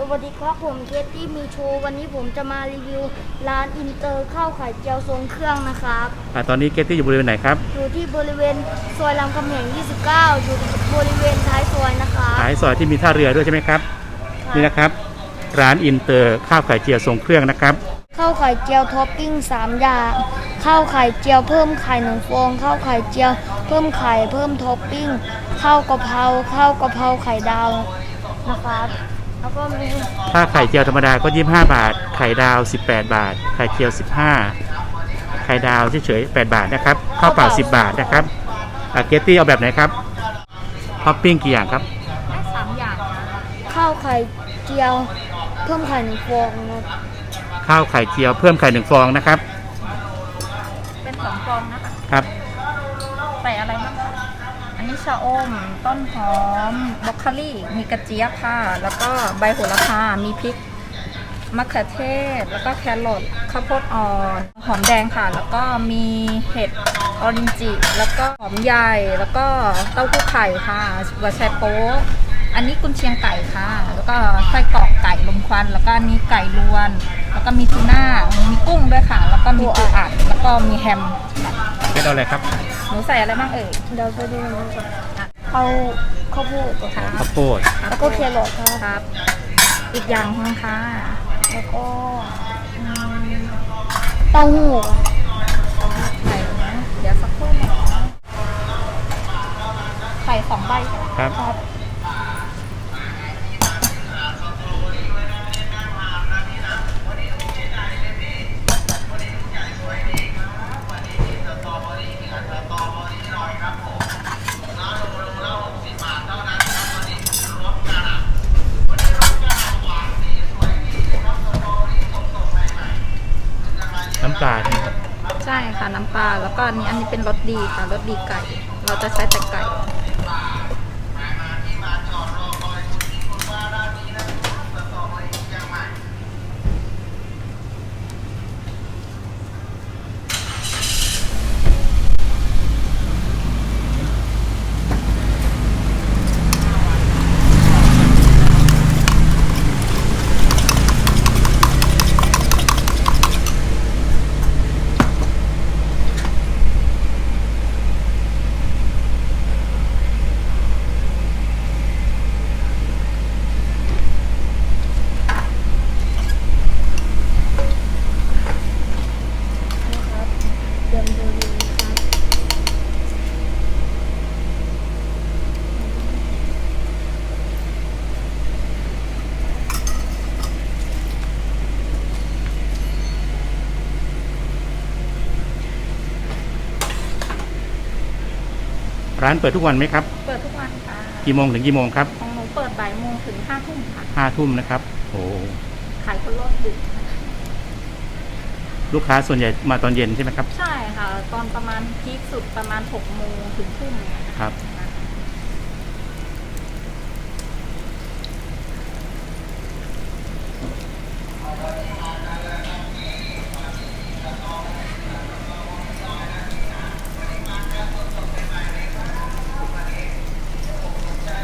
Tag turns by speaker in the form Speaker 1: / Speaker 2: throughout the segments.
Speaker 1: สวัสดีครับผมเคสที่มีโชว์วันนี้ผมจะมารีวิวร้านอินเตอร์ข้าวไข่เจียวทรงเครื่องนะครับ
Speaker 2: อ่าตอนนี้เกตตี้อยู่บริเวณไหนครับ
Speaker 1: อยู่ที่บริเวณซอยรามคำแหง29 อยู่บริเวณท้ายซอยนะครับ
Speaker 2: ท้ายซอยที่มีท่าเรือด้วยใช่ไหมครับนี่นะครับ ร้านอินเตอร์ข้าวไข่เจียวทรงเครื่องนะครับ
Speaker 1: ข้าวไข่เจียวท็อปปิ้ง3อย่างข้าวไข่เจียวเพิ่มไข่หนึ่งฟองข้าวไข่เจียวเพิ่มไข่เพิ่มท็อปปิ้งข้าวกะเพราข้าวกะเพราไข่ดาวนะครับ แล้วก็มี
Speaker 2: ถ้าไข่เจียวธรรมดาก็25 บาท ไข่ดาว 18 บาท ไข่เจียว 15 ไข่ดาวเฉยๆ8บาทนะครับ ข้าวเปล่า 10 บาทนะครับอ่าเกตตี้เอาแบบไหนครับท็อปปิ้งกี่อย่างครับ
Speaker 3: ได้สามอย่างนะ
Speaker 1: ข้าวไข่เจียว เพิ่มไข่หนึ่งฟองนะครับ
Speaker 2: ข้าวไข่เจียวเพิ่มไข่หนึ่งฟองนะครับ
Speaker 3: เป็นสองฟองนะคะ
Speaker 2: ครับ
Speaker 3: ใส่อะไรบ้างคะอั นนี้ชะอม ต้นหอมบรอกโคลี่ มีกระเจี๊ยบค่ะ แล้วก็ใบโหระพา มีพริก มะเขือเทศ แล้วก็แครอท ข้าวโพดอ่อน หอมแดงค่ะ แล้วก็มีเห็ดออรินจิ แล้วก็หอมใหญ่ แล้วก็เต้าหู้ไข่ค่ะหัวไชโป๊อันนี้กุนเชียงไก่ค่ะ แล้วก็ไส้กรอกไก่ลมควัน แล้วก็อันนี้ไก่ลวน แล้วก็มีทูน่า มีกุ้งด้วยค่ะ แล้วก็มีปูอัด แล้วก็มีแฮม
Speaker 2: เกตเอาอะไรครับ
Speaker 3: หนูใส่อะไรบ้างเอ่ย
Speaker 1: เดี๋ยวไปดูนะครับเอาข้าวโพด
Speaker 3: ค่ะ
Speaker 2: ข้าวโพด
Speaker 1: แล้วก็แครอทครับ
Speaker 3: ครับ อีกอย่างนึงค่ะ
Speaker 1: แล้วก็อืมเต้าหู้ครับ
Speaker 3: ใส่นะเดี๋ยวสักครู่นะใส่สองใบใช่ไหม
Speaker 2: ครับ
Speaker 1: ครับ
Speaker 2: น้ำปลาใช่ไหมครับ
Speaker 3: ใช่ค่ะน้ำปลาแล้วก็อันนี้อันนี้เป็นรสดีค่ะรสดีไก่ เราจะใช้แต่ไก่
Speaker 1: นะครับเดิมดูดีนะครับ
Speaker 2: ร้านเปิดทุกวันไหมครับ
Speaker 3: เปิดทุกวันค่ะ
Speaker 2: กี่โมงถึงกี่โมงครับ
Speaker 3: ของหนูเปิดบ่ายโมงถึงห้าทุ่มค่ะ
Speaker 2: ห้าทุ่มนะครับ โอ้
Speaker 3: ขายคนรอบดึกค่ะ
Speaker 2: ลูกค้าส่วนใหญ่มาตอนเย็นใช่ไหมครับ
Speaker 3: ใช่ค่ะ ตอนประมาณพีคสุดประมาณหกโมงถึงทุ่มเนี่ยค่ะ
Speaker 2: ครับ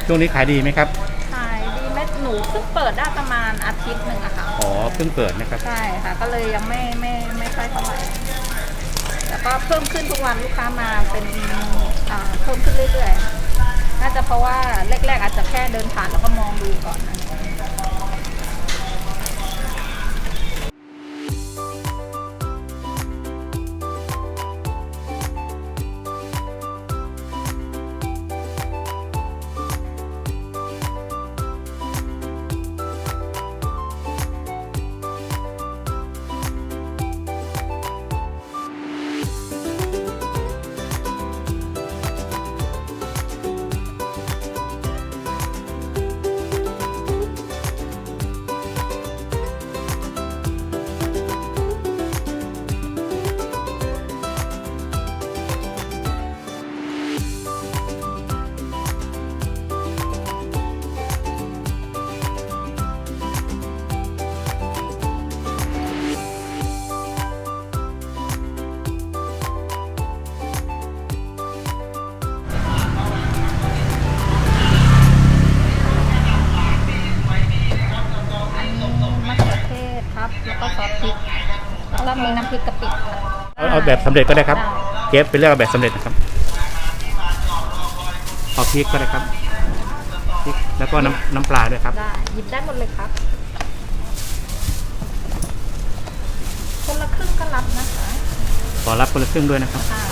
Speaker 2: ช่วงนี้ขายดีไหมครับ
Speaker 3: ขายดีไหมหนูเพิ่งเปิดได้ประมาณอาทิตย์หนึ่งอะค่ะ
Speaker 2: อ๋อเพิ่งเปิดนะครับ
Speaker 3: ใช่ค่ะ ก็เลยยังไม่ไม่ไม่ค่อยเท่าไหร่แต่ก็เพิ่มขึ้นทุกวันลูกค้ามาเป็นอ่าเพิ่มขึ้นเรื่อยๆ น่าจะเพราะว่าแรกๆอาจจะแค่เดินผ่านแล้วก็มองดูก่อนนะ มีน้ำพริกกะปิค่ะ
Speaker 2: เอาเอาแบบสำเร็จก็ได้ครับ
Speaker 3: ได้
Speaker 2: เก็บไปเลือกเอาแบบสำเร็จนะครับเอาพริกก็ได้ครับพริกแล้วก็น้ำน้ำปลาด้วยครับ
Speaker 3: ได้หยิบได้หมดเลยครับ คนละครึ่งก็รับนะคะ
Speaker 2: ขอรับคนละครึ่งด้วยนะครับ
Speaker 3: ค่ะ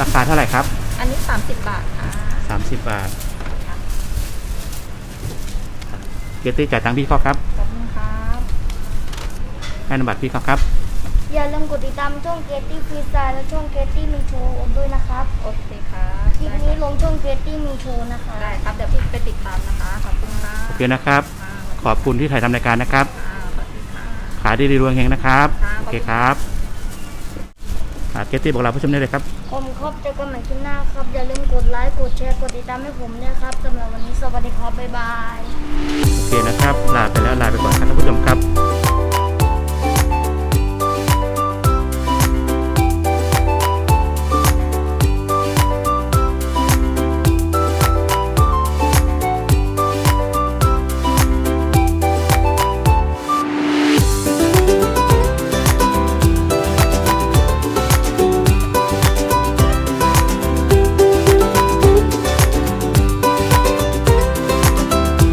Speaker 2: ราคาเท่าไหร่ครับ
Speaker 3: อันนี้ 30 บาทค่ะ
Speaker 2: 30 บาท เก ตตี้จ่ายตังค์พี่เขาครับ
Speaker 3: ขอบคุณครับ
Speaker 2: ให้นามบัตรพี่เขาครับ
Speaker 1: อย่าลืมกดติดตามช่องเกตตี้ฟรีสไตล์และช่องเกตตี้มีโชว์ด้วยนะครับ
Speaker 3: โอเคครับ
Speaker 1: คลิปนี้ลงช่องเกตตี้มีโชว์นะคะ
Speaker 3: ได้ครับ เดี๋ยวพี่ไปติดตามนะคะ ขอบคุณค่ะ
Speaker 2: โอเคนะครับ
Speaker 3: ค่ะ
Speaker 2: ขอบคุณที่ถ่ายทำรายการนะครับ
Speaker 3: ค่ะสวัสดีค่ะ
Speaker 2: ขายดีดีรวงเฮงนะครับ
Speaker 3: ค่ะ
Speaker 2: โอเคครับอ่า เกตตี้บอกลาผู้ชมได้เลยครับ
Speaker 1: ผมครบเจอกันใหม่คลิปหน้าครับ อย่าลืมกดไลค์ กดแชร์ กดติดตามให้ผมด้วยครับสำหรับวันนี้สวัสดีครับ บ๊ายบาย
Speaker 2: โอเคนะครับ ลาไปแล้วลาไปก่อนครับท่านผู้ชมครับ